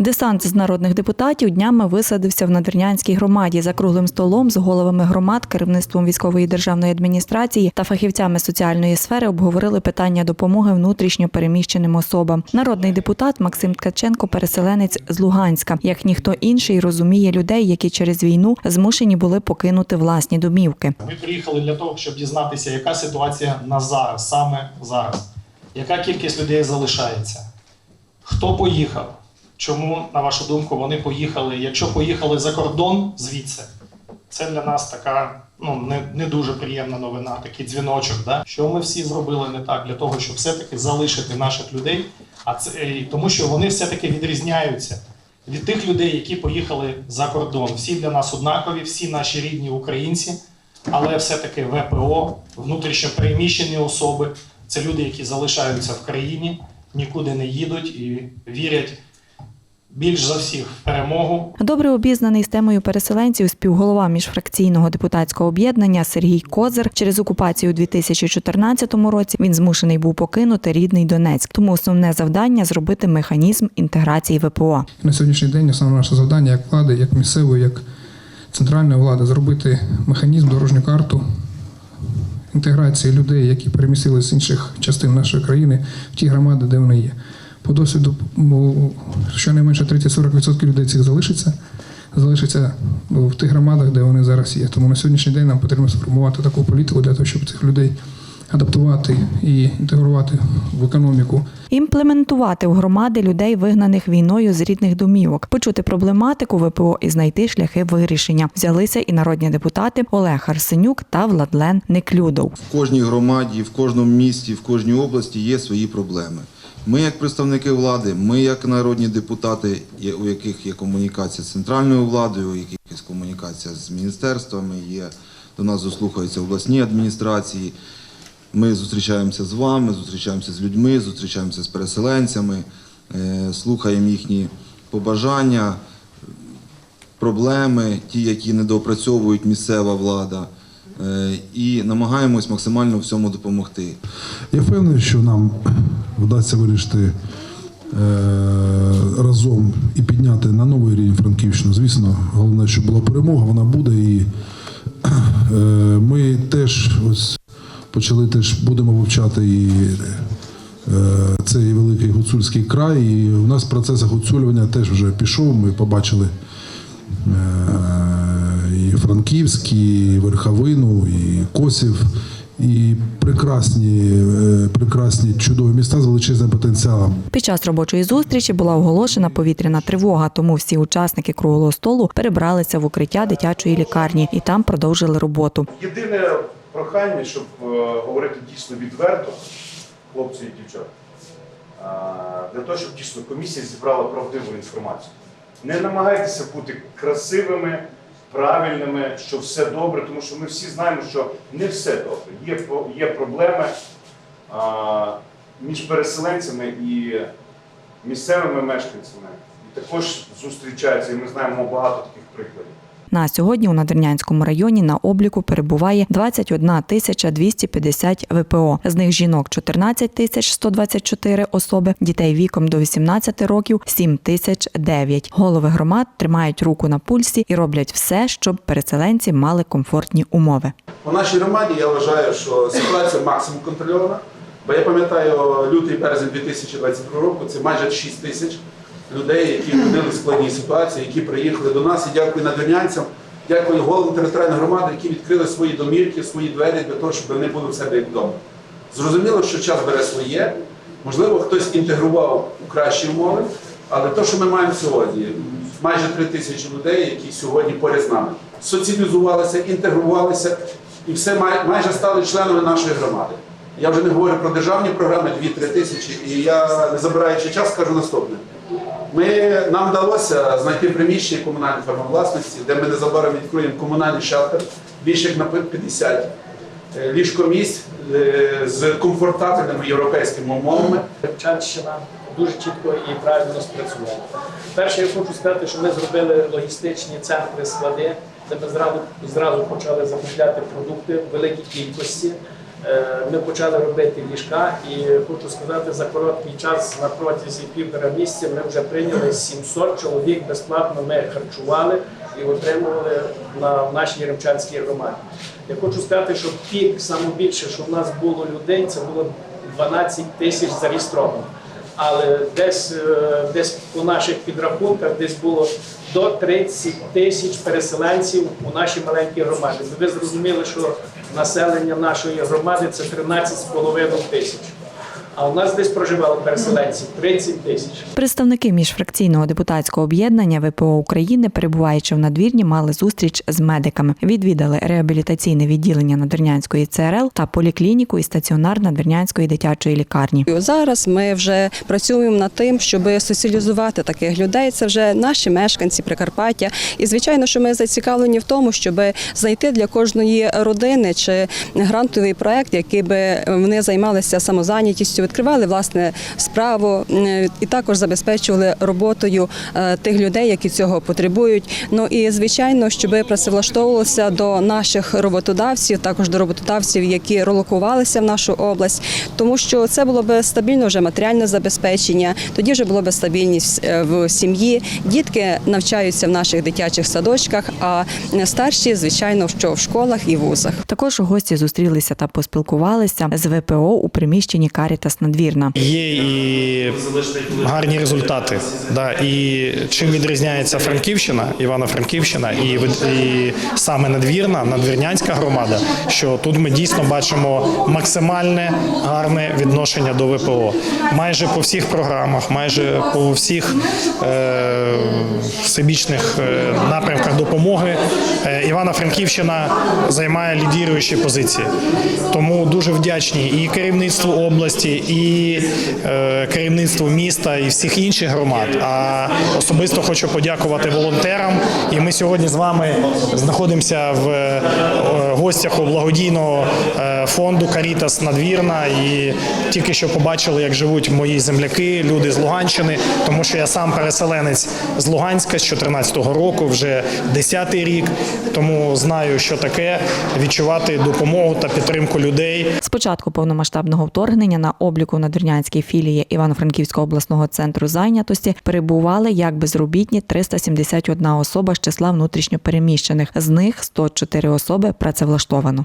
Десант з народних депутатів днями висадився в надвірнянській громаді за круглим столом з головами громад, керівництвом військової державної адміністрації та фахівцями соціальної сфери обговорили питання допомоги внутрішньо переміщеним особам. Народний депутат Максим Ткаченко, переселенець з Луганська, як ніхто інший, розуміє людей, які через війну змушені були покинути власні домівки. Ми приїхали для того, щоб дізнатися, яка ситуація на зараз, саме зараз. Яка кількість людей залишається? Хто поїхав? Чому, на вашу думку, вони поїхали? Якщо поїхали за кордон звідси, це для нас така ну, не, не дуже приємна новина, такий дзвіночок. Да? Що ми всі зробили не так для того, щоб все-таки залишити наших людей, а це і тому, що вони все-таки відрізняються від тих людей, які поїхали за кордон. Всі для нас однакові, всі наші рідні українці, але все-таки ВПО, внутрішньо переміщені особи це люди, які залишаються в країні, нікуди не їдуть і вірять більш за всіх в перемогу, Добре обізнаний з темою переселенців співголова міжфракційного депутатського об'єднання Сергій Козир через окупацію у 2014 році він змушений був покинути рідний Донецьк. Тому основне завдання зробити механізм інтеграції ВПО. На сьогоднішній день основне наше завдання як влади, як місцевої, як центральної влади зробити механізм, дорожню карту інтеграції людей, які перемістилися з інших частин нашої країни в ті громади, де вони є. По досвіду, щонайменше 30-40% людей цих залишиться. Залишиться в тих громадах, де вони зараз є. Тому на сьогоднішній день нам потрібно сформувати таку політику для того, щоб цих людей адаптувати і інтегрувати в економіку Імплементувати в громади людей, вигнаних війною з рідних домівок, почути проблематику ВПО і знайти шляхи вирішення. Взялися і народні депутати Олег Арсенюк та Владлен Неклюдов. В кожній громаді, в кожному місті, в кожній області є свої проблеми. Ми, як представники влади, ми, як народні депутати, у яких є комунікація з центральною владою, у яких є комунікація з міністерствами, є до нас дослухаються обласні адміністрації. Ми зустрічаємося з вами, зустрічаємося з людьми, зустрічаємося з переселенцями, е, слухаємо їхні побажання, проблеми, ті, які недоопрацьовують місцева влада, е, і намагаємось максимально всьому допомогти. Я впевнений, що нам вдасться вирішити е, разом і підняти на новий рівень Франківщину. Звісно, головне, щоб була перемога, вона буде. І е, ми теж ось почали теж будемо вивчати і е, цей великий гуцульський край. І у нас процес гуцулювання теж вже пішов. Ми побачили і Франківськ, і Верховину, і Косів. І прекрасні, е, прекрасні чудові міста з величезним потенціалом. Під час робочої зустрічі була оголошена повітряна тривога, тому всі учасники круглого столу перебралися в укриття дитячої лікарні і там продовжили роботу. Єдине прохання, щоб е, говорити дійсно відверто, хлопці і дівчата, для того, щоб дійсно комісія зібрала правдиву інформацію. Не намагайтеся бути красивими, правильними, що все добре, тому що ми всі знаємо, що не все добре. Є, є проблеми а, між переселенцями і місцевими мешканцями. І також зустрічаються, і ми знаємо багато таких прикладів. На сьогодні у Надвірнянському районі на обліку перебуває 21 тисяча 250 ВПО. З них жінок 14 тисяч 124 особи, дітей віком до 18 років 7 тисяч 9. Голови громад тримають руку на пульсі і роблять все, щоб переселенці мали комфортні умови. У нашій громаді я вважаю, що ситуація максимум контрольована. Бо я пам'ятаю лютий березень 2022 року це майже 6 тисяч людей, які опинилися в складній ситуації, які приїхали до нас. І дякую надвірнянцям, дякую головам територіальної громади, які відкрили свої домівки, свої двері для того, щоб вони були в себе як вдома. Зрозуміло, що час бере своє. Можливо, хтось інтегрував у кращі умови, але те, що ми маємо сьогодні, майже 3 тисячі людей, які сьогодні поряд з нами, соціалізувалися, інтегрувалися і все майже стали членами нашої громади. Я вже не говорю про державні програми 2-3 тисячі, і я, не забираючи час, скажу наступне. Ми, нам вдалося знайти приміщення комунальної форми власності, де ми незабаром відкриємо комунальний шелтер, більше як на 50 е, ліжкомісць е, з комфортабельними європейськими умовами. Черчина дуже чітко і правильно спрацювала. Перше, я хочу сказати, що ми зробили логістичні центри склади, де ми зразу, зразу почали закупляти продукти в великій кількості. Е, Ми почали робити ліжка, і хочу сказати, за короткий час на протязі півтора місяця ми вже прийняли 700 чоловік безплатно. Ми харчували і отримували на нашій Ремчанській громаді. Я хочу сказати, що пік найбільше, що в нас було людей, це було 12 тисяч зареєстровано. Але десь, е, десь по наших підрахунках десь було до 30 тисяч переселенців у нашій маленькій громаді. Ви зрозуміли, що населення нашої громади це 13,5 тисяч. А у нас десь проживало переселенців 30 тисяч. Представники міжфракційного депутатського об'єднання ВПО України, перебуваючи в надвірні, мали зустріч з медиками. Відвідали реабілітаційне відділення Надвірнянської ЦРЛ та поліклініку і стаціонар Надвірнянської дитячої лікарні. Зараз ми вже працюємо над тим, щоб соціалізувати таких людей. Це вже наші мешканці Прикарпаття. І звичайно, що ми зацікавлені в тому, щоб знайти для кожної родини чи грантовий проект, який би вони займалися самозайнятістю, відкривали власне справу е, і також забезпечували роботою е, тих людей, які цього потребують. Ну і звичайно, щоб працевлаштовувалися до наших роботодавців, також до роботодавців, які релокувалися в нашу область, тому що це було б стабільно вже матеріальне забезпечення. Тоді вже було б стабільність е, в сім'ї. Дітки навчаються в наших дитячих садочках, а старші, звичайно, що в школах і вузах. Також гості зустрілися та поспілкувалися з ВПО у приміщенні Карітас Надвірна. Є і гарні результати. Да. І чим відрізняється Франківщина, Івано-Франківщина і, і саме надвірна, надвірнянська громада, що тут ми дійсно бачимо максимальне гарне відношення до ВПО. Майже по всіх програмах, майже по всіх е, всебічних е, напрямках допомоги е, Івано-Франківщина займає лідіруючі позиції. Тому дуже вдячні і керівництву області, і е, керівництву міста, і всіх інших громад. А особисто хочу подякувати волонтерам. І ми сьогодні з вами знаходимося в е, гостях у благодійного е, фонду Карітас Надвірна. І тільки що побачили, як живуть мої земляки, люди з Луганщини, тому що я сам переселенець з Луганська з 2014 року, вже 10-й рік. Тому знаю, що таке відчувати допомогу та підтримку людей. З початку повномасштабного вторгнення на обліку на Дернянській філії Івано-Франківського обласного центру зайнятості перебували як безробітні 371 особа з числа внутрішньопереміщених. З них 104 особи працевлаштовано.